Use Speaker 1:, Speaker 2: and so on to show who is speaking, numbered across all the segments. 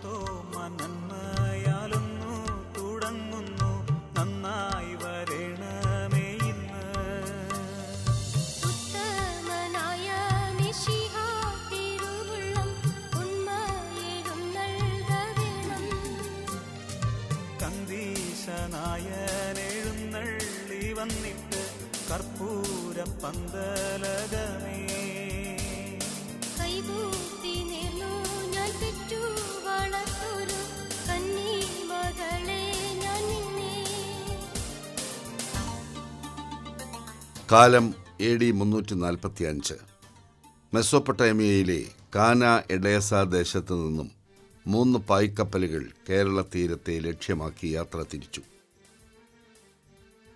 Speaker 1: മാർത്തോമ നന്മയാലൊന്നു
Speaker 2: കാലം A D മുന്നൂറ്റി നാൽപ്പത്തി അഞ്ച് മെസ്സോപ്പൊട്ടേമിയയിലെ കാന എഡേസ ദേശത്തു നിന്നും മൂന്ന് പായ്ക്കപ്പലുകൾ കേരള തീരത്തെ ലക്ഷ്യമാക്കി യാത്ര തിരിച്ചു.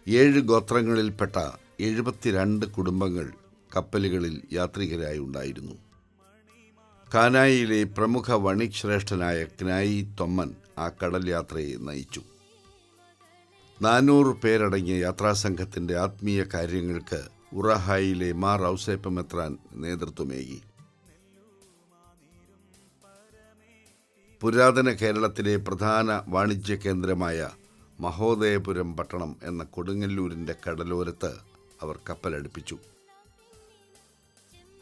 Speaker 2: ഏഴ് ഗോത്രങ്ങളിൽപ്പെട്ട എഴുപത്തിരണ്ട് കുടുംബങ്ങൾ കപ്പലുകളിൽ യാത്രികരായി ഉണ്ടായിരുന്നു. കാനായിലെ പ്രമുഖ വണിക് ശ്രേഷ്ഠനായ ക്നായി തൊമ്മൻ ആ കടൽ യാത്രയെ നയിച്ചു. നാനൂറ് പേരടങ്ങിയ യാത്രാസംഘത്തിന്റെ ആത്മീയ കാര്യങ്ങൾക്ക് ഉറഹായിലെ മാർ ഔസേപ്പമെത്രാൻ നേതൃത്വമേകി. പുരാതന കേരളത്തിലെ പ്രധാന വാണിജ്യ കേന്ദ്രമായ മഹോദയപുരം പട്ടണം എന്ന കൊടുങ്ങല്ലൂരിന്റെ കടലോരത്ത് അവർ കപ്പലടുപ്പിച്ചു.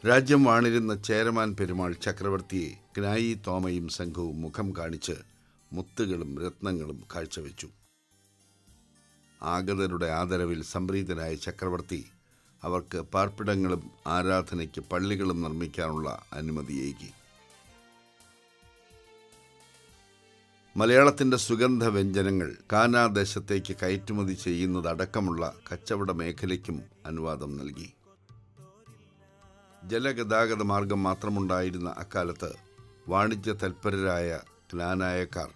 Speaker 2: രാജ്യം വാണിരുന്ന ചേരമാൻ പെരുമാൾ ചക്രവർത്തിയെ ഗ്നായി തോമയും സംഘവും മുഖം കാണിച്ച് മുത്തുകളും രത്നങ്ങളും കാഴ്ചവെച്ചു. ആഗതരുടെ ആദരവിൽ സംപ്രീതനായ ചക്രവർത്തി അവർക്ക് പാർപ്പിടങ്ങളും ആരാധനയ്ക്ക് പള്ളികളും നിർമ്മിക്കാനുള്ള അനുമതിയേകി മലയാളത്തിന്റെ സുഗന്ധ വ്യഞ്ജനങ്ങൾ കാനാദേശത്തേക്ക് കയറ്റുമതി ചെയ്യുന്നതടക്കമുള്ള കച്ചവട മേഖലയ്ക്കും അനുവാദം നൽകി. ജലഗതാഗത മാർഗം മാത്രമുണ്ടായിരുന്ന അക്കാലത്ത് വാണിജ്യ തൽപരരായ ജ്ഞാനായക്കാർ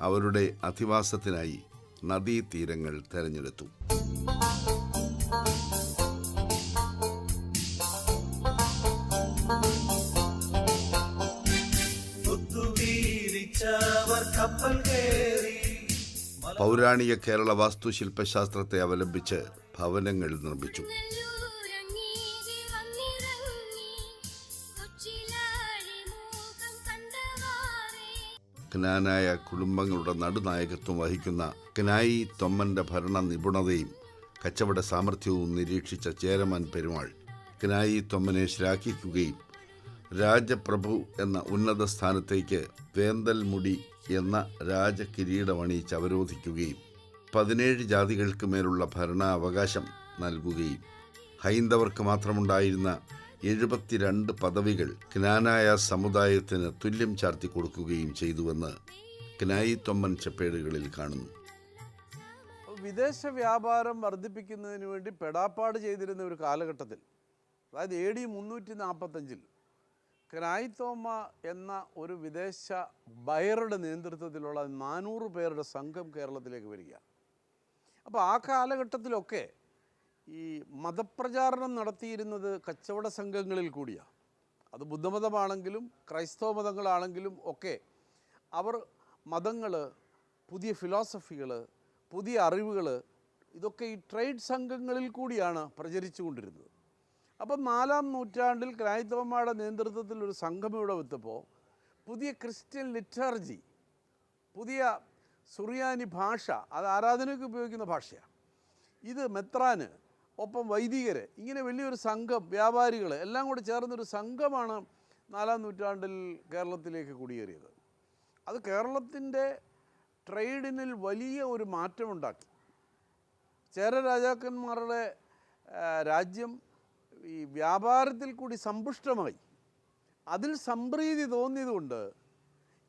Speaker 2: അവരുടെ അധിവാസത്തിനായി നദീതീരങ്ങൾ തെരഞ്ഞെടുത്തു. പൗരാണിക കേരള വാസ്തുശില്പശാസ്ത്രത്തെ അവലംബിച്ച് ഭവനങ്ങൾ നിർമ്മിച്ചു. ക്നാനായ കുടുംബങ്ങളുടെ നടുനായകത്വം വഹിക്കുന്ന ക്നായി തൊമ്മന്റെ ഭരണ നിപുണതയും കച്ചവട സാമർഥ്യവും നിരീക്ഷിച്ച ചേരമാൻ പെരുമാൾ ക്നായി തൊമ്മനെ ശ്ലാഘിക്കുകയും രാജപ്രഭു എന്ന ഉന്നത സ്ഥാനത്തേക്ക് വേന്തൽമുടി എന്ന രാജകിരീടമണിയിച്ച് അവരോധിക്കുകയും പതിനേഴ് ജാതികൾക്ക് മേലുള്ള ഭരണാവകാശം നൽകുകയും ഹൈന്ദവർക്ക് മാത്രമുണ്ടായിരുന്ന എഴുപത്തിരണ്ട് പദവികൾ ക്നാനായ സമുദായത്തിന് തുല്യം ചാർത്തി കൊടുക്കുകയും ചെയ്തുവെന്ന് ക്നായി തൊമ്മൻ ചെപ്പേടുകളിൽ കാണുന്നു.
Speaker 3: വിദേശ വ്യാപാരം വർദ്ധിപ്പിക്കുന്നതിന് വേണ്ടി പെടാപ്പാട് ചെയ്തിരുന്ന ഒരു കാലഘട്ടത്തിൽ അതായത് എ ഡി മുന്നൂറ്റി നാൽപ്പത്തഞ്ചിൽ ക്നായിത്തോമ എന്ന ഒരു വിദേശ ബയറുടെ നേതൃത്വത്തിലുള്ള നാനൂറ് പേരുടെ സംഘം കേരളത്തിലേക്ക് വരിക അപ്പോൾ ആ കാലഘട്ടത്തിലൊക്കെ ഈ മതപ്രചാരണം നടത്തിയിരുന്നത് കച്ചവട സംഘങ്ങളിൽ കൂടിയാണ്. അത് ബുദ്ധമതമാണെങ്കിലും ക്രൈസ്തവ മതങ്ങളാണെങ്കിലും ഒക്കെ അവർ മതങ്ങൾ പുതിയ ഫിലോസഫികൾ പുതിയ അറിവുകൾ ഇതൊക്കെ ഈ ട്രേഡ് സംഘങ്ങളിൽ കൂടിയാണ് പ്രചരിച്ചു കൊണ്ടിരുന്നത്. അപ്പം നാലാം നൂറ്റാണ്ടിൽ ക്രൈസ്തവന്മാരുടെ നേതൃത്വത്തിൽ ഒരു സംഘം ഇവിടെ എത്തപ്പോൾ പുതിയ ക്രിസ്ത്യൻ ലിറ്റർജി പുതിയ സുറിയാനി ഭാഷ അത് ആരാധനയ്ക്ക് ഉപയോഗിക്കുന്ന ഭാഷയാണ്. ഇത് മെത്രാന് ഒപ്പം വൈദികർ ഇങ്ങനെ വലിയൊരു സംഘം വ്യാപാരികൾ എല്ലാം കൂടി ചേർന്നൊരു സംഘമാണ് നാലാം നൂറ്റാണ്ടിൽ കേരളത്തിലേക്ക് കുടിയേറിയത്. അത് കേരളത്തിന്റെ ട്രേഡിനിൽ വലിയ ഒരു മാറ്റമുണ്ടാക്കി. ചേര രാജാക്കന്മാരുടെ രാജ്യം ഈ വ്യാപാരത്തിൽ കൂടി സമ്പുഷ്ടമായി. അതിൽ സംപ്രീതി തോന്നിയതുകൊണ്ട്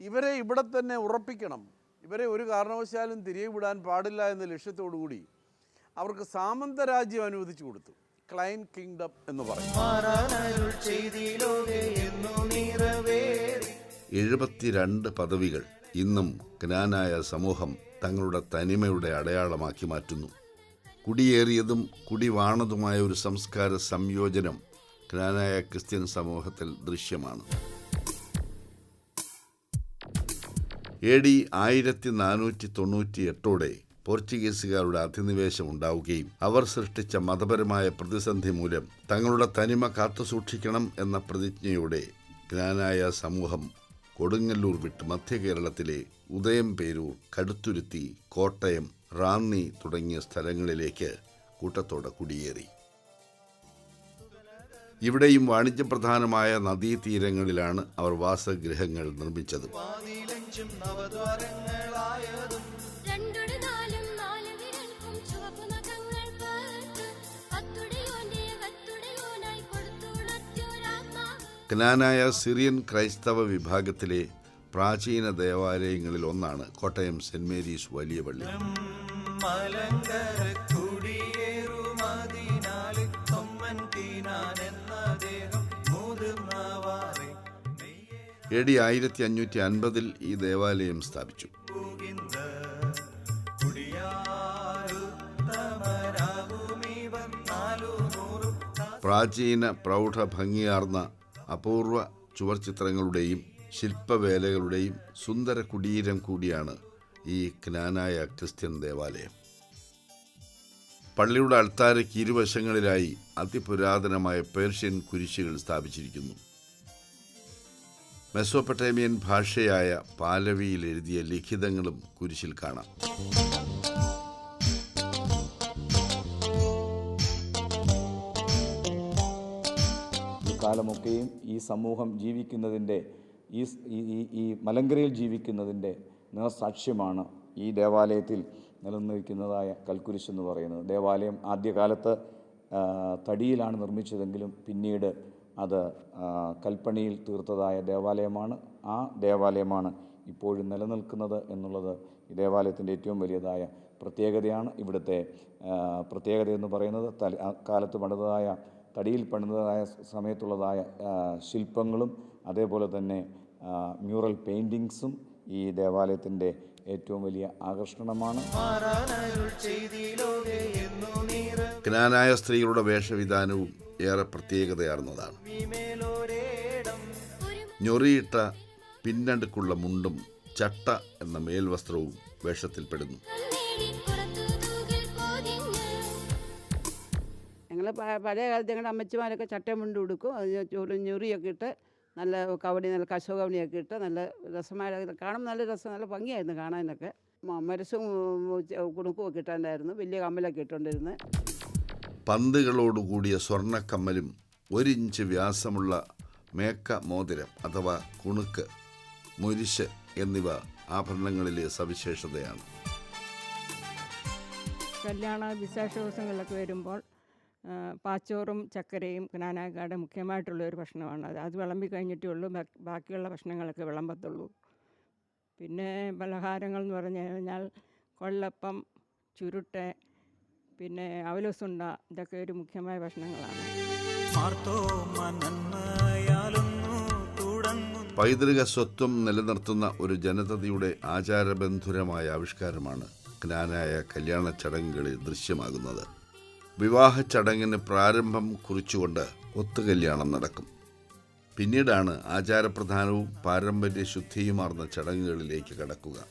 Speaker 3: ഇവരെ ഇവിടെ തന്നെ ഉറപ്പിക്കണം. ഇവരെ ഒരു കാരണവശാലും തിരികെ വിടാൻ പാടില്ല എന്ന ലക്ഷ്യത്തോടു കൂടി അവർക്ക് സാമന്ത രാജ്യം അനുവദിച്ചു കൊടുത്തു. ക്ലൈൻ കിങ്ഡം എന്ന് പറയും.
Speaker 2: എഴുപത്തിരണ്ട് പദവികൾ ഇന്നും ജ്ഞാനായ സമൂഹം തങ്ങളുടെ തനിമയുടെ അടയാളമാക്കി മാറ്റുന്നു. കുടിയേറിയതും കുടിവാണതുമായ ഒരു സംസ്കാര സംയോജനം ജ്ഞാനായ ക്രിസ്ത്യൻ സമൂഹത്തിൽ ദൃശ്യമാണ്. എ ഡി ആയിരത്തി നാനൂറ്റി തൊണ്ണൂറ്റി എട്ടോടെ പോർച്ചുഗീസുകാരുടെ അധിനിവേശം ഉണ്ടാവുകയും അവർ സൃഷ്ടിച്ച മതപരമായ പ്രതിസന്ധി മൂലം തങ്ങളുടെ തനിമ കാത്തുസൂക്ഷിക്കണം എന്ന പ്രതിജ്ഞയോടെ ജ്ഞാനായ സമൂഹം കൊടുങ്ങല്ലൂർ വിട്ട് മധ്യ കേരളത്തിലെ ഉദയം പേരൂർ കടുത്തുരുത്തി കോട്ടയം റാന്നി തുടങ്ങിയ സ്ഥലങ്ങളിലേക്ക് കൂട്ടത്തോടെ കുടിയേറി. ഇവിടെയും വാണിജ്യപ്രധാനമായ നദീതീരങ്ങളിലാണ് അവർ വാസഗൃഹങ്ങൾ നിർമ്മിച്ചത്. ക്നാനായ സിറിയൻ ക്രൈസ്തവ വിഭാഗത്തിലെ പ്രാചീന ദേവാലയങ്ങളിൽ ഒന്നാണ് കോട്ടയം സെന്റ് മേരീസ് വലിയ പള്ളി. എ ഡി ആയിരത്തി അഞ്ഞൂറ്റി അൻപതിൽ ഈ ദേവാലയം സ്ഥാപിച്ചു. പ്രാചീന പ്രൗഢ ഭംഗിയാർന്ന അപൂർവ ചുവർച്ചിത്രങ്ങളുടെയും ശില്പവേലകളുടെയും സുന്ദര കുടീരം കൂടിയാണ് ഈ ജ്ഞാനായ ക്രിസ്ത്യൻ ദേവാലയം. പള്ളിയുടെ അൾത്താരയ്ക്ക് ഇരുവശങ്ങളിലായി അതിപുരാതനമായ പേർഷ്യൻ കുരിശുകൾ സ്ഥാപിച്ചിരിക്കുന്നു. മെസോപ്പട്ടേമിയൻ ഭാഷയായ പാലവിയിൽ എഴുതിയ ലിഖിതങ്ങളും കുരിശിൽ കാണാം.
Speaker 4: കാലമൊക്കെയും ഈ സമൂഹം ജീവിക്കുന്നതിന്റെ ഈ ഈ- മലങ്കരയിൽ ജീവിക്കുന്നതിന്റെ നേർസാക്ഷ്യമാണ് ഈ ദേവാലയത്തിൽ നിലനിൽക്കുന്നതായ കൽക്കുരിശ് എന്ന് പറയുന്നത്. ദേവാലയം ആദ്യകാലത്ത് തടിയിലാണ് നിർമ്മിച്ചതെങ്കിലും പിന്നീട് അത് കൽപ്പണിയിൽ തീർത്തതായ ദേവാലയമാണ്. ആ ദേവാലയമാണ് ഇപ്പോഴും നിലനിൽക്കുന്നത് എന്നുള്ളത് ഈ ദേവാലയത്തിന്റെ ഏറ്റവും വലിയതായ പ്രത്യേകതയാണ്. ഇവിടുത്തെ പ്രത്യേകത എന്ന് പറയുന്നത് തല കാലത്ത് പണിതതായ തടിയിൽ പണിതതായ സമയത്തുള്ളതായ ശില്പങ്ങളും അതേപോലെ തന്നെ മ്യൂറൽ പെയിന്റിങ്സും ഈ ദേവാലയത്തിന്റെ ഏറ്റവും വലിയ ആകർഷണമാണ്.
Speaker 2: ജ്ഞാനായ സ്ത്രീകളുടെ വേഷവിധാനവും ഏറെ പ്രത്യേകതയാർന്നതാണ്. ഞൊറിയിട്ട പിന്നടുക്കുള്ള മുണ്ടും ചട്ട എന്ന മേൽവസ്ത്രവും വേഷത്തിൽപ്പെടുന്നു.
Speaker 5: ഞങ്ങൾ പഴയ കാലത്ത് ഞങ്ങളുടെ അമ്മച്ചിമാരൊക്കെ ചട്ടയും മുണ്ട് ഉടുക്കും. ചുരു ഞുറിയൊക്കെ ഇട്ട് നല്ല കവടി നല്ല കശോ കവണിയൊക്കെ ഇട്ട് നല്ല രസമായ കാണുമ്പോൾ നല്ല രസം നല്ല ഭംഗിയായിരുന്നു കാണാനൊക്കെ. മരസും കുണുക്കും ഒക്കെ ഇട്ടുണ്ടായിരുന്നു. വലിയ കമ്മലൊക്കെ ഇട്ടുകൊണ്ടിരുന്നത്
Speaker 2: പന്തുകളോടുകൂടിയ സ്വർണക്കമ്മലും ഒരിഞ്ച് വ്യാസമുള്ള മേക്ക മോതിരം അഥവാ കുണുക്ക് മുരിശ് എന്നിവ ആഭരണങ്ങളിലെ സവിശേഷതയാണ്.
Speaker 6: കല്യാണ വിശേഷ ദിവസങ്ങളിലൊക്കെ വരുമ്പോൾ പാച്ചോറും ചക്കരയും കനാനാക്കാട് മുഖ്യമായിട്ടുള്ള ഒരു ഭക്ഷണമാണ്. അത് അത് വിളമ്പി കഴിഞ്ഞിട്ടേ ഉള്ളൂ. ബാക്കിയുള്ള ഭക്ഷണങ്ങളൊക്കെ വിളമ്പത്തുള്ളൂ. പിന്നെ പലഹാരങ്ങൾ എന്ന് പറഞ്ഞു കഴിഞ്ഞാൽ കൊള്ളപ്പം ചുരുട്ട് പിന്നെ അവലസുണ്ട ഇതൊക്കെ ഒരു മുഖ്യമായ ഭക്ഷണങ്ങളാണ്.
Speaker 2: പൈതൃക സ്വത്വം നിലനിർത്തുന്ന ഒരു ജനതയുടെ ആചാരബന്ധുരമായ ആവിഷ്കാരമാണ് ജ്ഞാനായ കല്യാണ ചടങ്ങുകളിൽ ദൃശ്യമാകുന്നത്. വിവാഹ ചടങ്ങിന് പ്രാരംഭം കുറിച്ചുകൊണ്ട് ഒത്തുകല്യാണം നടക്കും. പിന്നീടാണ് ആചാരപ്രധാനവും പാരമ്പര്യ ശുദ്ധിയുമാർന്ന ചടങ്ങുകളിലേക്ക് കടക്കുക.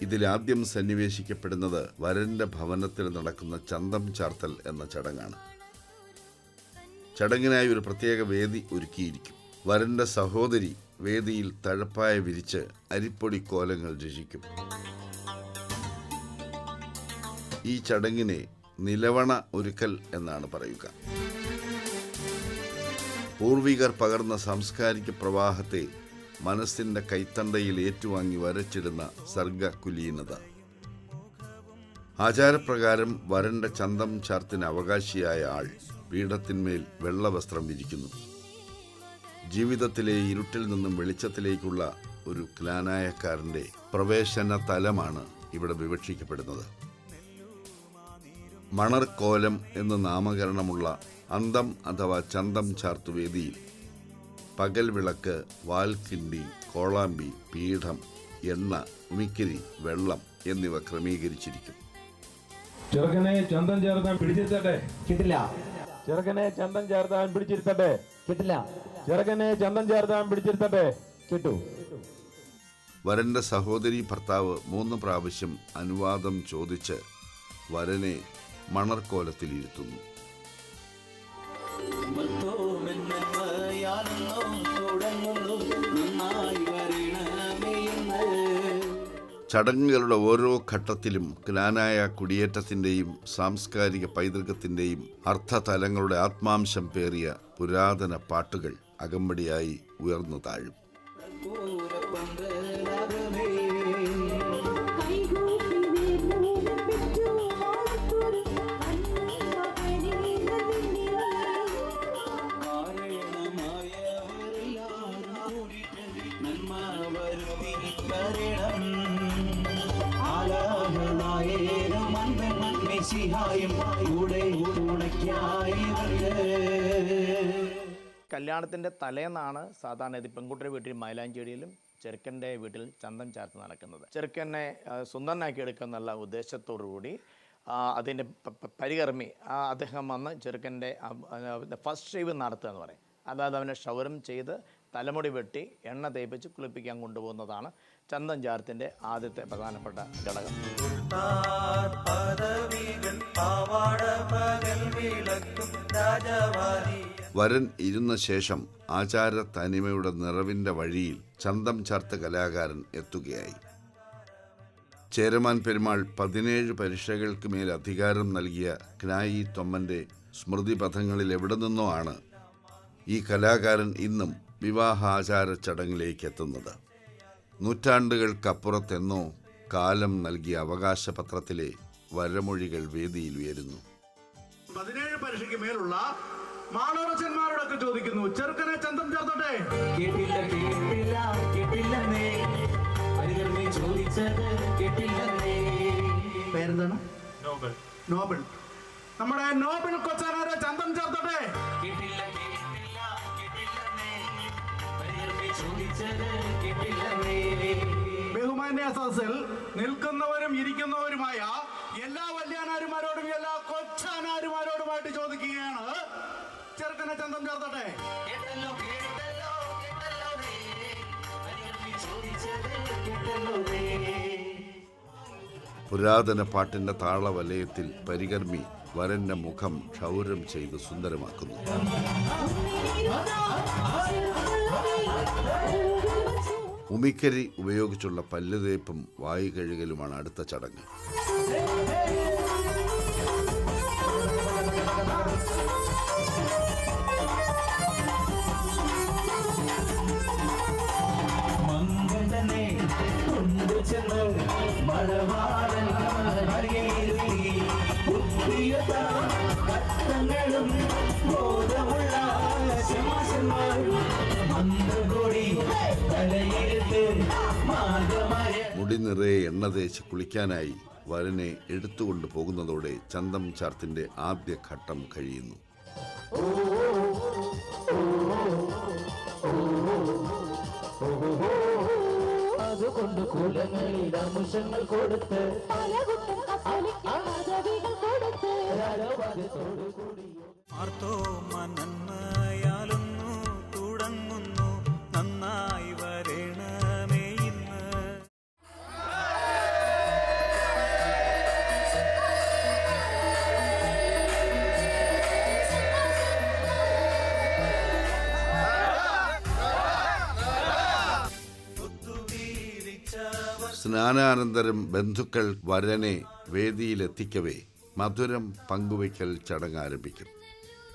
Speaker 2: ഇതിലാദ്യം സന്നിവേശിക്കപ്പെടുന്നത് വരന്റെ ഭവനത്തിൽ നടക്കുന്ന ചന്തം ചാർത്തൽ എന്ന ചടങ്ങാണ്. ചടങ്ങിനായി ഒരു പ്രത്യേക വേദി ഒരുക്കിയിരിക്കും. വരന്റെ സഹോദരി വേദിയിൽ തഴപ്പായ വിരിച്ച് അരിപ്പൊടി കോലങ്ങൾ രചിക്കും. ഈ ചടങ്ങിനെ നിലവണ ഒരുക്കൽ എന്നാണ് പറയുക. പൂർവികർ പകർന്ന സാംസ്കാരിക പ്രവാഹത്തെ മനസ്സിന്റെ കൈത്തണ്ടയിൽ ഏറ്റുവാങ്ങി വരച്ചിടുന്ന സർഗകുലീനത. ആചാരപ്രകാരം വരന്റെ ചന്തം ചാർത്തിന് അവകാശിയായ ആൾ പീഠത്തിന്മേൽ വെള്ളവസ്ത്രം വിരിക്കുന്നു. ജീവിതത്തിലെ ഇരുട്ടിൽ നിന്നും വെളിച്ചത്തിലേക്കുള്ള ഒരു ക്ലാനായക്കാരന്റെ പ്രവേശന തലമാണ് ഇവിടെ വിവക്ഷിക്കപ്പെടുന്നത്. മണർക്കോലം എന്ന് നാമകരണമുള്ള അന്തം അഥവാ ചന്തം ചാർത്തുവേദിയിൽ പകൽ വിളക്ക് വാൽക്കിണ്ടി കോളാമ്പി പീഠം എണ്ണ ഉമിക്കിരി വെള്ളം എന്നിവ ക്രമീകരിച്ചിരിക്കും.
Speaker 7: ചെറുക്കനെ ചന്തം ചേർത്താൻ പിടിച്ചിരുത്തട്ടെ?
Speaker 8: കിട്ടില്ല.
Speaker 7: ചെറുക്കനെ ചന്തം ചേർത്താൻ പിടിച്ചിരുത്തട്ടെ?
Speaker 8: കിട്ടില്ല.
Speaker 7: ചെറുക്കനെ ചന്തം ചേർത്താൻ പിടിച്ചിരുത്തട്ടെ?
Speaker 8: കിട്ടു.
Speaker 2: വരന്റെ സഹോദരി ഭർത്താവ് മൂന്ന് പ്രാവശ്യം അനുവാദം ചോദിച്ച് വരനെ മണർക്കോലത്തിലിരുത്തുന്നു ചടങ്ങുകളുടെ ഓരോ ഘട്ടത്തിലും ക്ലാനായ കുടിയേറ്റത്തിന്റെയും സാംസ്കാരിക പൈതൃകത്തിന്റെയും അർത്ഥതലങ്ങളുടെ ആത്മാംശം പേറിയ പുരാതന പാട്ടുകൾ അകമ്പടിയായി ഉയർന്നു താഴും.
Speaker 8: കല്യാണത്തിന്റെ തലേന്നാണ് സാധാരണ ഇത് പെൺകുട്ടിയുടെ വീട്ടിൽ മൈലാഞ്ചേരിയിലും ചെറുക്കന്റെ വീട്ടിൽ ചന്തം ചേർത്ത് നടക്കുന്നത്. ചെറുക്കനെ സുന്ദരനാക്കി എടുക്കുന്നുള്ള ഉദ്ദേശത്തോടു കൂടി അതിന്റെ പരികർമ്മി അദ്ദേഹം വന്ന് ചെറുക്കന്റെ ഫസ്റ്റ് ഷേവ് നടത്തുക എന്ന് പറയും. അതായത് അവനെ ഷൗരം ചെയ്ത് തലമുടി വെട്ടി എണ്ണ തേപ്പിച്ച് കുളിപ്പിക്കാൻ കൊണ്ടുപോകുന്നതാണ് ചന്തം ചാർത്തിന്റെ ആദ്യത്തെ പ്രധാനപ്പെട്ട ഘടകം.
Speaker 1: പാവാട പകൽ വിളക്കും രാജവാരി
Speaker 2: വരൻ ഇരുന്ന ശേഷം ആചാര തനിമയുടെ നിറവിന്റെ വഴിയിൽ ചന്തം ചാർത്ത കലാകാരൻ എത്തുകയായി. ചേരമാൻ പെരുമാൾ പതിനേഴ് പരീക്ഷകൾക്ക് മേൽ അധികാരം നൽകിയ ക്നായി തൊമ്മന്റെ സ്മൃതിപഥങ്ങളിൽ എവിടെ നിന്നോ ആണ് ഈ കലാകാരൻ ഇന്നും വിവാഹാചാര ചടങ്ങിലേക്ക് എത്തുന്നത്. നൂറ്റാണ്ടുകൾക്കപ്പുറത്തെന്നോ കാലം നൽകിയ അവകാശപത്രത്തിലെ വരമൊഴികൾ വേദിയിൽ ഉയരുന്നു.
Speaker 9: പതിനേഴ് പരീക്ഷയ്ക്ക് മേലുള്ള മാളോറച്ചന്മാരോടൊക്കെ ചോദിക്കുന്നു. ചെറുക്കനെ ചന്തം ചേർത്തോട്ടെ?
Speaker 1: കേട്ടില്ല കേട്ടില്ല കേട്ടില്ലെന്നേ. പരികർമ്മി ചോദിച്ചത് കേട്ടില്ലെന്നേ.
Speaker 9: പേരെന്താണ്? നോബൽ. നോബൽ. നമ്മുടെ നോബൽ കൊച്ചാനാരെ ചന്തം ചേർത്തോട്ടെ?
Speaker 1: കേട്ടില്ല കേട്ടില്ല കേട്ടില്ലെന്നേ. പരികർമ്മി ചോദിച്ചത് കേട്ടില്ലെന്നേ.
Speaker 9: ബഹുമാന്യ സദസ്സിൽ നിൽക്കുന്നവരും ഇരിക്കുന്നവരുമായ എല്ലാ വല്യാനാരുമാരോടും എല്ലാ കൊച്ചാനാരുമാരോടുമായിട്ട് ചോദിക്കുകയാണ് ചെറുക്കനെ ചേർത്തട്ടെ?
Speaker 1: കേട്ടല്ലോ കേട്ടല്ലോ കേട്ടല്ലോ കേട്ടല്ലോ
Speaker 2: പുരാതന പാട്ടിന്റെ താളവലയത്തിൽ പരികർമ്മി വരന്റെ മുഖം ക്ഷൗരം ചെയ്ത് സുന്ദരമാക്കുന്നു. ഉമിക്കരി ഉപയോഗിച്ചുള്ള പല്ലുതേപ്പും വായു കഴുകലുമാണ് അടുത്ത ചടങ്ങ്.
Speaker 1: ബോധമുള്ള ശമാശന്മാരും മന്ത്രകോടി തലയെടുത്ത് മാർഗമായ
Speaker 2: മുടി നിറയെ എണ്ണ തേച്ച് കുളിക്കാനായി വരനെ എടുത്തുകൊണ്ട് പോകുന്നതോടെ ചന്തം ചാർത്തിന്റെ ആദ്യ ഘട്ടം കഴിയുന്നു
Speaker 1: അതുകൊണ്ട് കുലങ്ങളിൽ അംശങ്ങൾ കൊടുത്ത് ആർത്തോ നന്മയാലൊന്നു
Speaker 2: സ്നാനാനന്തരം ബന്ധുക്കൾ വരനെ വേദിയിലെത്തിക്കവേ മധുരം പങ്കുവയ്ക്കൽ ചടങ്ങ് ആരംഭിക്കും.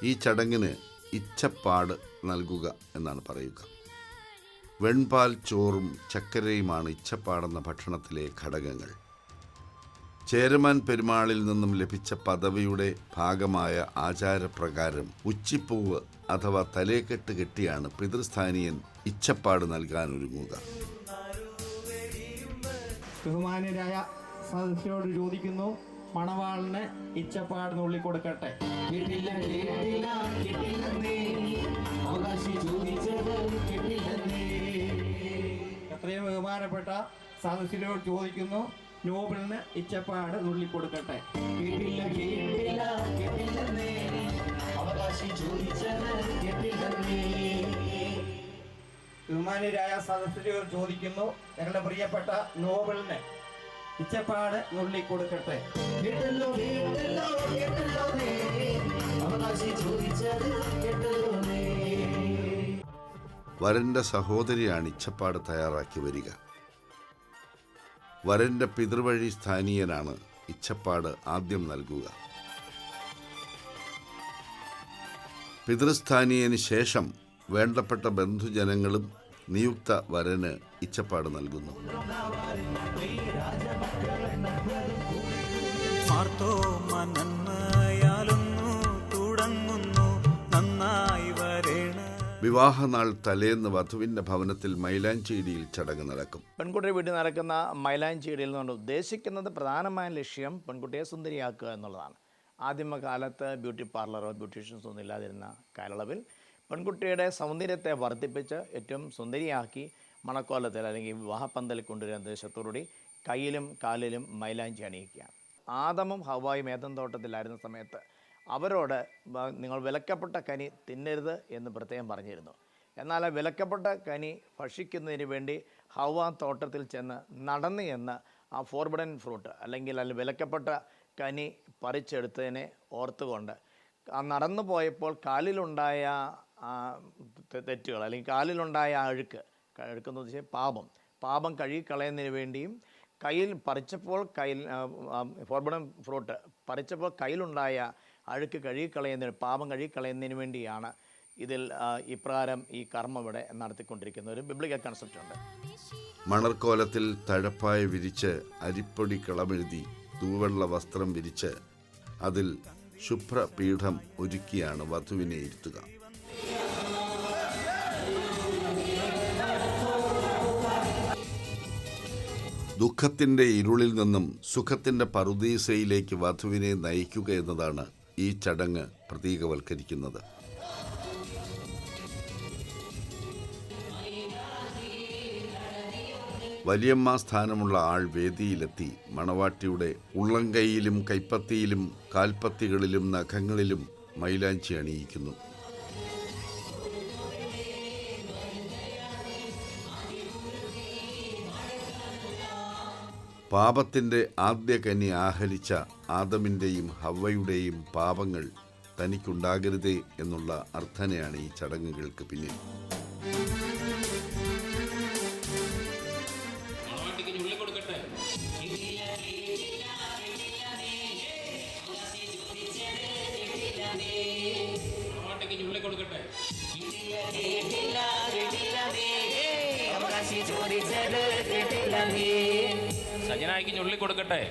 Speaker 2: ഈ ചടങ്ങിന് ഇച്ഛപ്പാട് നൽകുക എന്നാണ് പറയുക. വെൺപാൽ ചോറും ചക്കരയുമാണ് ഇച്ഛപ്പാടെന്ന ഭക്ഷണത്തിലെ ഘടകങ്ങൾ. ചേരമാൻ പെരുമാളിൽ നിന്നും ലഭിച്ച പദവിയുടെ ഭാഗമായ ആചാരപ്രകാരം ഉച്ചിപ്പൂവ് അഥവാ തലേക്കെട്ട് കെട്ടിയാണ് പിതൃസ്ഥാനീയൻ ഇച്ഛപ്പാട് നൽകാൻ ഒരുങ്ങുക
Speaker 10: ബഹുമാന്യരായ സദസ്യരോട് ചോദിക്കുന്നു മണവാളിന് ഇച്ചപ്പാടിനുള്ളിൽ കൊടുക്കട്ടെ.
Speaker 1: കിട്ടില്ല കേട്ടില്ല കേട്ടില്ലെന്നേ. അവകാശി ചോദിച്ചത് കേട്ടില്ലെന്നേ.
Speaker 10: എത്രയും ബഹുമാനപ്പെട്ട സദസ്യരോട് ചോദിക്കുന്നു നോബിളിന് ഇച്ചപ്പാട് നുള്ളി കൊടുക്കട്ടെ.
Speaker 1: കേട്ടില്ല കേട്ടില്ല കേട്ടില്ലെന്നേ. അവകാശി ചോദിച്ചത് കേട്ടില്ലെന്നേ.
Speaker 10: ബഹുമാന്യരായ സദസ്യരോട് ചോദിക്കുന്നു ഞങ്ങളുടെ പ്രിയപ്പെട്ട നോവലിനെ ഇച്ചപ്പാട് നുള്ളി കൊടുക്കട്ടെ.
Speaker 1: കേട്ടല്ലോ കേട്ടല്ലോ കേട്ടല്ലോ നേ. അവകാശി ചോദിച്ചത് കേട്ടല്ലോ
Speaker 2: വരന്റെ സഹോദരിയാണ് ഇച്ചപ്പാട് തയ്യാറാക്കി വരിക. വരന്റെ പിതൃവഴി സ്ഥാനീയനാണ് ഇച്ചപ്പാട് ആദ്യം നൽകുക. പിതൃസ്ഥാനീയന് ശേഷം വേണ്ടപ്പെട്ട ബന്ധുജനങ്ങളും നിയുക്ത വരന് ഇച്ഛപ്പാട് നൽകുന്നു. വിവാഹനാൾ തലേന്ന് വധുവിന്റെ ഭവനത്തിൽ മൈലാഞ്ചേരിയിൽ ചടങ്ങ് നടക്കും.
Speaker 8: പെൺകുട്ടിയുടെ വീട്ടിൽ നടക്കുന്ന മൈലാഞ്ചേരിയിൽ നിന്നുകൊണ്ട് ഉദ്ദേശിക്കുന്നത് പ്രധാനമായ ലക്ഷ്യം പെൺകുട്ടിയെ സുന്ദരിയാക്കുക എന്നുള്ളതാണ്. ആദ്യമകാലത്ത് ബ്യൂട്ടി പാർലറോ ബ്യൂട്ടീഷ്യൻസോ ഒന്നും ഇല്ലാതിരുന്ന കാലയളവിൽ പെൺകുട്ടിയുടെ സൗന്ദര്യത്തെ വർദ്ധിപ്പിച്ച് ഏറ്റവും സുന്ദരിയാക്കി മണക്കോലത്തിൽ അല്ലെങ്കിൽ വിവാഹപ്പന്തൽ കൊണ്ടുവരുന്ന ഉദ്ദേശത്തോടുകൂടി കയ്യിലും കാലിലും മൈലാഞ്ചി അണിയിക്കുക. ആദമും ഹവായും ഏതം തോട്ടത്തിലായിരുന്ന സമയത്ത് അവരോട് നിങ്ങൾ വിലക്കപ്പെട്ട കനി തിന്നരുത് എന്ന് പ്രത്യേകം പറഞ്ഞിരുന്നു. എന്നാൽ ആ വിലക്കപ്പെട്ട കനി ഭക്ഷിക്കുന്നതിന് വേണ്ടി ഹവ തോട്ടത്തിൽ ചെന്ന് നടന്ന് എന്ന് ആ ഫോർബിഡൻ ഫ്രൂട്ട് അല്ലെങ്കിൽ അതിൽ വിലക്കപ്പെട്ട കനി പറിച്ചെടുത്തതിനെ ഓർത്തുകൊണ്ട് ആ നടന്നു പോയപ്പോൾ കാലിലുണ്ടായ തെറ്റുകൾ. അല്ലെങ്കിൽ കാലിലുണ്ടായ അഴുക്ക് അഴുക്കെന്ന് വെച്ചാൽ പാപം. പാപം കഴുകിക്കളയുന്നതിന് വേണ്ടിയും കയ്യിൽ പറിച്ചപ്പോൾ കയ്യിൽ ഫോർബിഡൻ ഫ്രൂട്ട് പറിച്ചപ്പോൾ കയ്യിലുണ്ടായ അഴുക്ക് കഴുകിക്കളയുന്നതിന് പാപം കഴുകി കഴുകിക്കളയുന്നതിന് വേണ്ടിയാണ് ഇതിൽ ഇപ്രകാരം ഈ കർമ്മം ഇവിടെ നടത്തിക്കൊണ്ടിരിക്കുന്ന ഒരു ബിബ്ലിക്കൽ കൺസെപ്റ്റ് ഉണ്ട്.
Speaker 2: മണർക്കോലത്തിൽ തഴപ്പായ വിരിച്ച് അരിപ്പൊടി കളമെഴുതി തൂവെള്ള വസ്ത്രം വിരിച്ച് അതിൽ ശുഭ്രപീഠം ഒരുക്കിയാണ് വധുവിനെ ഇരുത്തുക. ദുഃഖത്തിന്റെ ഇരുളിൽ നിന്നും സുഖത്തിന്റെ പറുദീസയിലേക്ക് വധുവിനെ നയിക്കുക എന്നതാണ് ഈ ചടങ്ങ് പ്രതീകവൽക്കരിക്കുന്നത്. വലിയമ്മ സ്ഥാനമുള്ള ആൾ വേദിയിലെത്തി മണവാട്ടിയുടെ ഉള്ളംകൈയിലും കൈപ്പത്തിയിലും കാൽപ്പത്തികളിലും നഖങ്ങളിലും മൈലാഞ്ചി അണിയിക്കുന്നു. പാപത്തിന്റെ ആദ്യ കനി ആഹരിച്ച ആദമിന്റെയും ഹവയുടെയും പാപങ്ങൾ തനിക്കുണ്ടാകരുതേ എന്നുള്ള അർത്ഥനയാണ് ഈ ചടങ്ങുകൾക്ക് പിന്നിൽ.
Speaker 11: സജനായിക്ക് ഞുള്ളി കൊടുക്കട്ടെ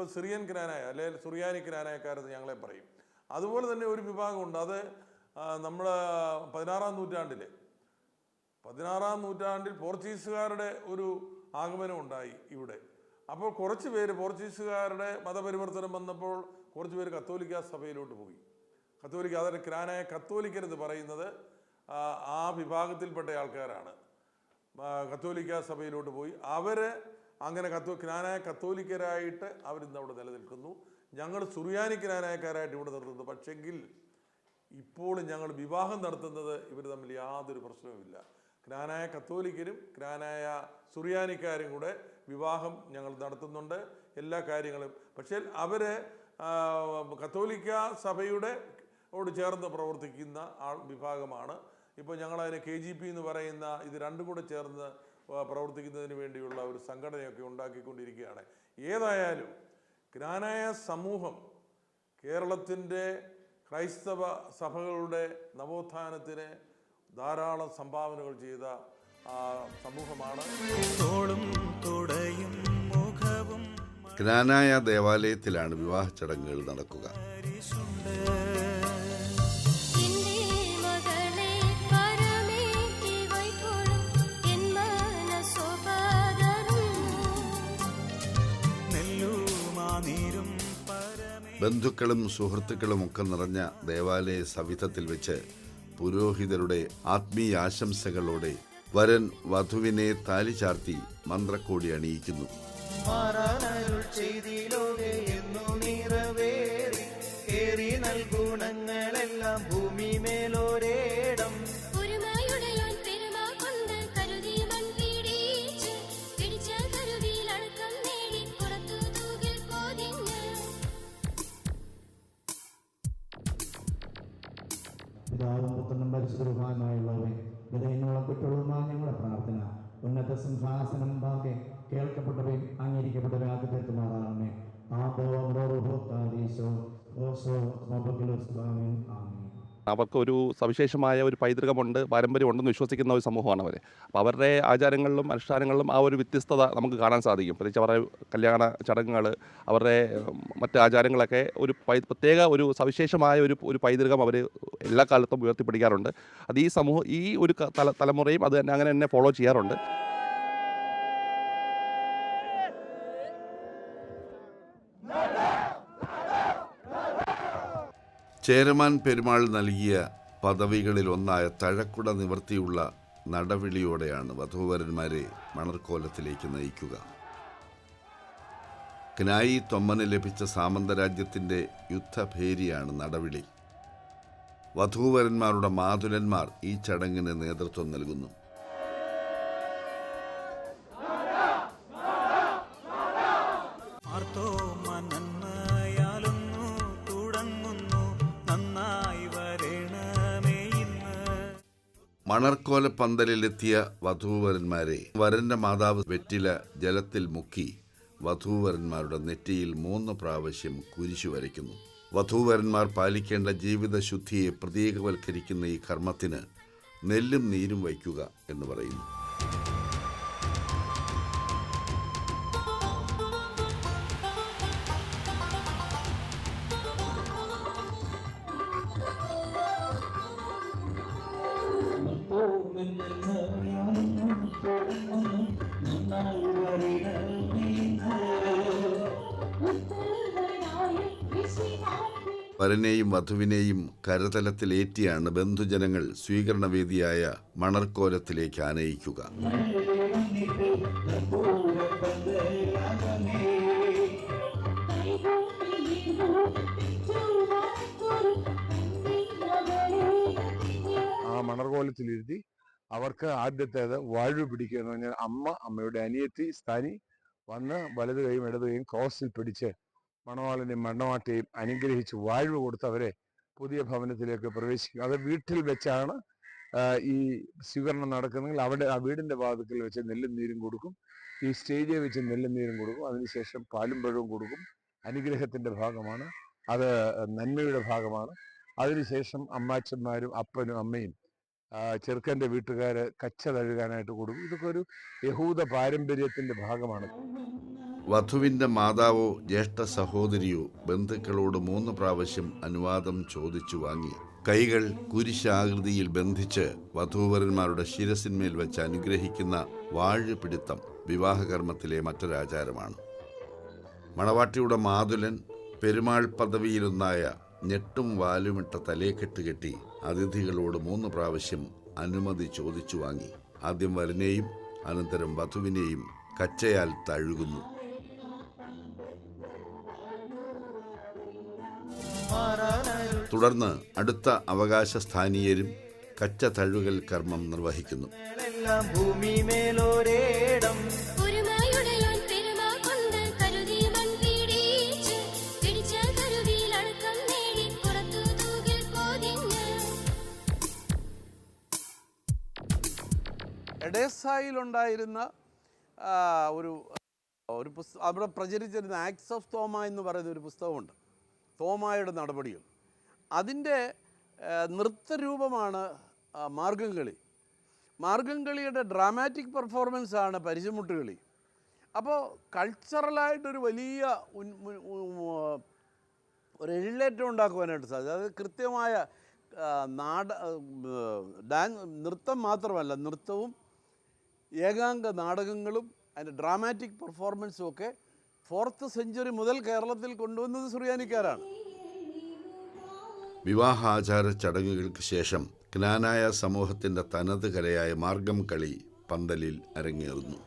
Speaker 12: ഇപ്പോൾ സിറിയൻ ഗ്രാനായ അല്ലെങ്കിൽ സുറിയാനി ഗ്രാനായക്കാരെന്ന് ഞങ്ങളെ പറയും. അതുപോലെ തന്നെ ഒരു വിഭാഗമുണ്ട്. അത് നമ്മുടെ പതിനാറാം നൂറ്റാണ്ടിൽ പതിനാറാം നൂറ്റാണ്ടിൽ പോർച്ചുഗീസുകാരുടെ ഒരു ആഗമനം ഉണ്ടായി ഇവിടെ. അപ്പോൾ കുറച്ച് പേര് പോർച്ചുഗീസുകാരുടെ മതപരിവർത്തനം വന്നപ്പോൾ കുറച്ച് പേര് കത്തോലിക്ക സഭയിലോട്ട് പോയി. കത്തോലിക്ക അതായത് ക്രാനായ കത്തോലിക്കരെന്ന് പറയുന്നത് ആ, വിഭാഗത്തിൽപ്പെട്ട ആൾക്കാരാണ്. കത്തോലിക്ക സഭയിലോട്ട് പോയി. അവർ അങ്ങനെ കത്തോ ക്നാനായ കത്തോലിക്കരായിട്ട് അവരിന്ന് അവിടെ നിലനിൽക്കുന്നു. ഞങ്ങൾ സുറിയാനി ക്നാനായക്കാരായിട്ട് ഇവിടെ നിർത്തുന്നു. പക്ഷെങ്കിൽ ഇപ്പോൾ ഞങ്ങൾ വിവാഹം നടത്തുന്നത് ഇവർ തമ്മിൽ യാതൊരു പ്രശ്നവുമില്ല. ക്നാനായ കത്തോലിക്കരും ക്നാനായ സുറിയാനിക്കാരും കൂടെ വിവാഹം ഞങ്ങൾ നടത്തുന്നുണ്ട്. എല്ലാ കാര്യങ്ങളും. പക്ഷേ അവർ കത്തോലിക്ക സഭയുടെ ഓട് ചേർന്ന് പ്രവർത്തിക്കുന്ന ആൾ വിഭാഗമാണ്. ഇപ്പോൾ ഞങ്ങളതിനെ കെ ജി പി എന്ന് പറയുന്ന ഇത് രണ്ടും കൂടെ ചേർന്ന് പ്രവർത്തിക്കുന്നതിന് വേണ്ടിയുള്ള ഒരു സംഘടനയൊക്കെ ഉണ്ടാക്കിക്കൊണ്ടിരിക്കുകയാണ്. ഏതായാലും ജ്ഞാനായ സമൂഹം കേരളത്തിന്റെ ക്രൈസ്തവ സഭകളുടെ നവോത്ഥാനത്തിന് ധാരാളം സംഭാവനകൾ ചെയ്ത സമൂഹമാണ്.
Speaker 13: തോളും തുടയും മുഖവും
Speaker 2: ജ്ഞാനായ ദേവാലയത്തിലാണ് വിവാഹ ചടങ്ങുകൾ നടക്കുക. ബന്ധുക്കളും സുഹൃത്തുക്കളും ഒക്കെ നിറഞ്ഞ ദേവാലയ സവിധത്തിൽ വെച്ച് പുരോഹിതരുടെ ആത്മീയ ആശംസകളോടെ വരൻ വധുവിനെ താലി ചാർത്തി മന്ത്രക്കോടി അണിയിക്കുന്നു.
Speaker 10: സിംഹാസനം ഭാഗ്യ കേൾക്കപ്പെട്ടവയും അംഗീകരിക്കപ്പെട്ടവയും ആക്കി തീർക്കുമാറാണമേ ആദോഷോ ഓശോ സ്വാമി. ആമേ
Speaker 14: അവർക്ക് ഒരു സവിശേഷമായ ഒരു പൈതൃകമുണ്ട് പാരമ്പര്യമുണ്ടെന്ന് വിശ്വസിക്കുന്ന ഒരു സമൂഹമാണ് അവർ അപ്പോൾ അവരുടെ ആചാരങ്ങളിലും അനുഷ്ഠാനങ്ങളിലും ആ ഒരു വ്യത്യസ്തത നമുക്ക് കാണാൻ സാധിക്കും. പ്രത്യേകിച്ച് അവരുടെ കല്യാണ ചടങ്ങുകൾ അവരുടെ മറ്റ് ആചാരങ്ങളൊക്കെ ഒരു പ്രത്യേക ഒരു സവിശേഷമായ ഒരു ഒരു പൈതൃകം അവർ എല്ലാ കാലത്തും ഉയർത്തിപ്പിടിക്കാറുണ്ട്. അത് ഈ സമൂഹം ഈ ഒരു തല തലമുറയും അത് തന്നെ അങ്ങനെ തന്നെ ഫോളോ ചെയ്യാറുണ്ട്.
Speaker 2: ചേരമാൻ പെരുമാൾ നൽകിയ പദവികളിൽ ഒന്നായ തഴക്കുട നിവർത്തിയുള്ള നടവിളിയോടെയാണ് വധൂവരന്മാരെ മണർക്കോലത്തിലേക്ക് നയിക്കുക. ക്നായി തൊമ്മന് ലഭിച്ച സാമന്തരാജ്യത്തിന്റെ യുദ്ധഭേരിയാണ് നടവിളി. വധൂവരന്മാരുടെ മാതുലന്മാർ ഈ ചടങ്ങിന് നേതൃത്വം നൽകുന്നു. മണർക്കോല പന്തലിലെത്തിയ വധൂവരന്മാരെ വരന്റെ മാതാവ് വെറ്റില ജലത്തിൽ മുക്കി വധൂവരന്മാരുടെ നെറ്റിയിൽ മൂന്ന് പ്രാവശ്യം കുരിശു വരയ്ക്കുന്നു. വധൂവരന്മാർ പാലിക്കേണ്ട ജീവിതശുദ്ധിയെ പ്രതീകവൽക്കരിക്കുന്ന ഈ കർമ്മത്തിന് നെല്ലും നീരും വയ്ക്കുക എന്ന് പറയുന്നു. വരനെയും വധുവിനെയും കരതലത്തിലേറ്റിയാണ് ബന്ധുജനങ്ങൾ സ്വീകരണവേദിയായ മണർക്കോലത്തിലേക്ക് ആനയിക്കുക.
Speaker 15: ആ മണർകോലത്തിലിരുത്തി അവർക്ക് ആദ്യത്തേത് വാഴു പിടിക്കുക എന്ന് പറഞ്ഞാൽ അമ്മ അമ്മയുടെ അനിയത്തി സ്ഥാനി വന്ന് വലതു കൈയും ഇടതു കൈയും ക്രോസിൽ പിടിച്ച് മണവാളിനെയും മണ്ണവാട്ടിയെയും അനുഗ്രഹിച്ച് വാഴ്വ് കൊടുത്തവരെ പുതിയ ഭവനത്തിലേക്ക് പ്രവേശിക്കും. അത് വീട്ടിൽ വെച്ചാണ് ഈ സ്വീകരണം നടക്കുന്നെങ്കിൽ അവിടെ ആ വീടിന്റെ വാതുക്കൽ വെച്ച് നെല്ലും നീരും കൊടുക്കും. ഈ സ്റ്റേജിൽ വെച്ച് നെല്ലും നീരും കൊടുക്കും. അതിനുശേഷം പാലും പഴവും കൊടുക്കും. അനുഗ്രഹത്തിന്റെ ഭാഗമാണ്. അത് നന്മയുടെ ഭാഗമാണ്. അതിനുശേഷം അമ്മാച്ചന്മാരും അപ്പനും അമ്മയും ചെറുക്കന്റെ വീട്ടുകാർ കച്ച തഴുകാനായിട്ട് കൊടുക്കും. ഇതൊക്കെ ഒരു യഹൂദ പാരമ്പര്യത്തിന്റെ ഭാഗമാണ്.
Speaker 2: വധുവിന്റെ മാതാവോ ജ്യേഷ്ഠ സഹോദരിയോ ബന്ധുക്കളോട് മൂന്ന് പ്രാവശ്യം അനുവാദം ചോദിച്ചു വാങ്ങി. കൈകൾ കുരിശാകൃതിയിൽ ബന്ധിച്ച് വധൂവരന്മാരുടെ ശിരസിന്മേൽ വെച്ച് അനുഗ്രഹിക്കുന്ന വാഴുപിടുത്തം വിവാഹകർമ്മത്തിലെ മറ്റൊരാചാരമാണ്. മണവാട്ടിയുടെ മാതുലൻ പെരുമാൾ പദവിയിലൊന്നായ ഞെട്ടും വാലുമിട്ട തലേക്കെട്ട് കെട്ടി അതിഥികളോട് മൂന്ന് പ്രാവശ്യം അനുമതി ചോദിച്ചു വാങ്ങി. ആദ്യം വരനെയും അനന്തരം വധുവിനെയും കച്ചയാൽ തഴുകുന്നു. തുടർന്ന് അടുത്ത അവകാശ സ്ഥാനീയരും കച്ച തഴുകൽ കർമ്മം നിർവഹിക്കുന്നു.
Speaker 3: എഡേസായിലുണ്ടായിരുന്ന ഒരു ഒരു പുസ്തകം അവിടെ പ്രചരിച്ചിരുന്ന ആക്സ് ഓഫ് തോമ എന്ന് പറയുന്ന ഒരു പുസ്തകമുണ്ട്. തോമായുടെ നടപടികൾ. അതിന്റെ നൃത്തരൂപമാണ് മാർഗം കളി. മാർഗം കളിയുടെ ഡ്രാമാറ്റിക് പെർഫോമൻസ് ആണ് പരിചമുട്ടുകളി അപ്പോൾ കൾച്ചറലായിട്ടൊരു വലിയ ഒരു എഴുന്നേറ്റം ഉണ്ടാക്കുവാനായിട്ട് സാധിച്ചു. അത് കൃത്യമായ നാട ഡാൻസ് നൃത്തം മാത്രമല്ല നൃത്തവും ഏകാംഗ നാടകങ്ങളും അതിന്റെ ഡ്രാമാറ്റിക് പെർഫോമൻസും ഒക്കെ ഫോർത്ത് സെഞ്ചുറി മുതൽ കേരളത്തിൽ കൊണ്ടുവന്നത് സുറിയാനിക്കാരാണ്.
Speaker 2: വിവാഹാചാര ചടങ്ങുകൾക്ക് ശേഷം ജ്ഞാനായ സമൂഹത്തിന്റെ തനത് കലയായ മാർഗം കളി പന്തലിൽ അരങ്ങേറുന്നു.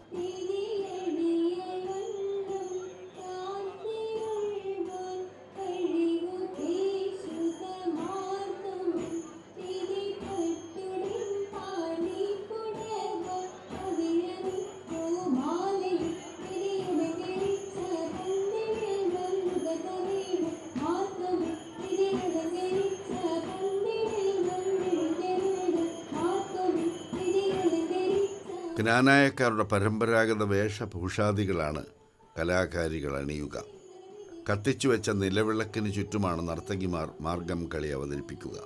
Speaker 2: ജ്ഞാനായക്കാരുടെ പരമ്പരാഗത വേഷഭൂഷാദികളാണ് കലാകാരികൾ അണിയുക. കത്തിച്ചു വെച്ച നിലവിളക്കിന് ചുറ്റുമാണ് നർത്തകിമാർ മാർഗം കളി അവതരിപ്പിക്കുക.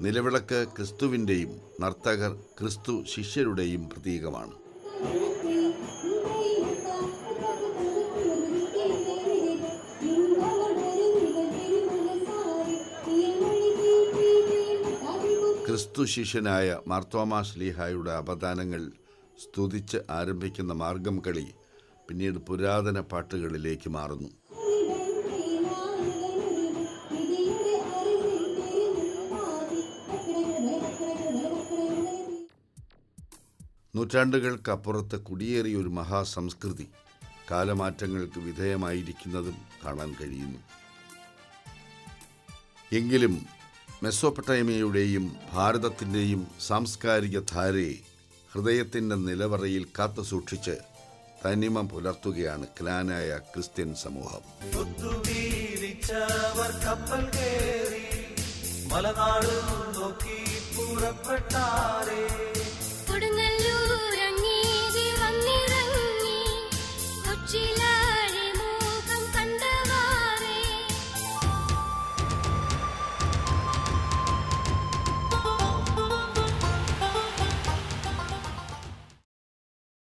Speaker 2: നിലവിളക്ക് ക്രിസ്തുവിന്റെയും നർത്തകർ ക്രിസ്തു ശിഷ്യരുടെയും പ്രതീകമാണ്. ക്രിസ്തു ശിഷ്യനായ മാർത്തോമാ ശ്ലീഹായുടെ അപദാനങ്ങൾ സ്തുതിച്ച് ആരംഭിക്കുന്ന മാർഗം കളി പിന്നീട് പുരാതന പാട്ടുകളിലേക്ക് മാറുന്നു. നൂറ്റാണ്ടുകൾക്കപ്പുറത്ത് കുടിയേറിയ ഒരു മഹാസംസ്കൃതി കാലമാറ്റങ്ങൾക്ക് വിധേയമായിരിക്കുന്നതും കാണാൻ കഴിയുന്നു. എങ്കിലും മെസ്സോപ്പട്ടൈമയുടെയും ഭാരതത്തിന്റെയും സാംസ്കാരിക ധാരയെ ഹൃദയത്തിന്റെ നിലവറയിൽ കാത്തു സൂക്ഷിച്ച് തനിമ പുലർത്തുകയാണ് ക്ലാനായ ക്രിസ്ത്യൻ സമൂഹം.
Speaker 1: മലനാട് നോക്കി പുറപ്പെട്ടാരേ.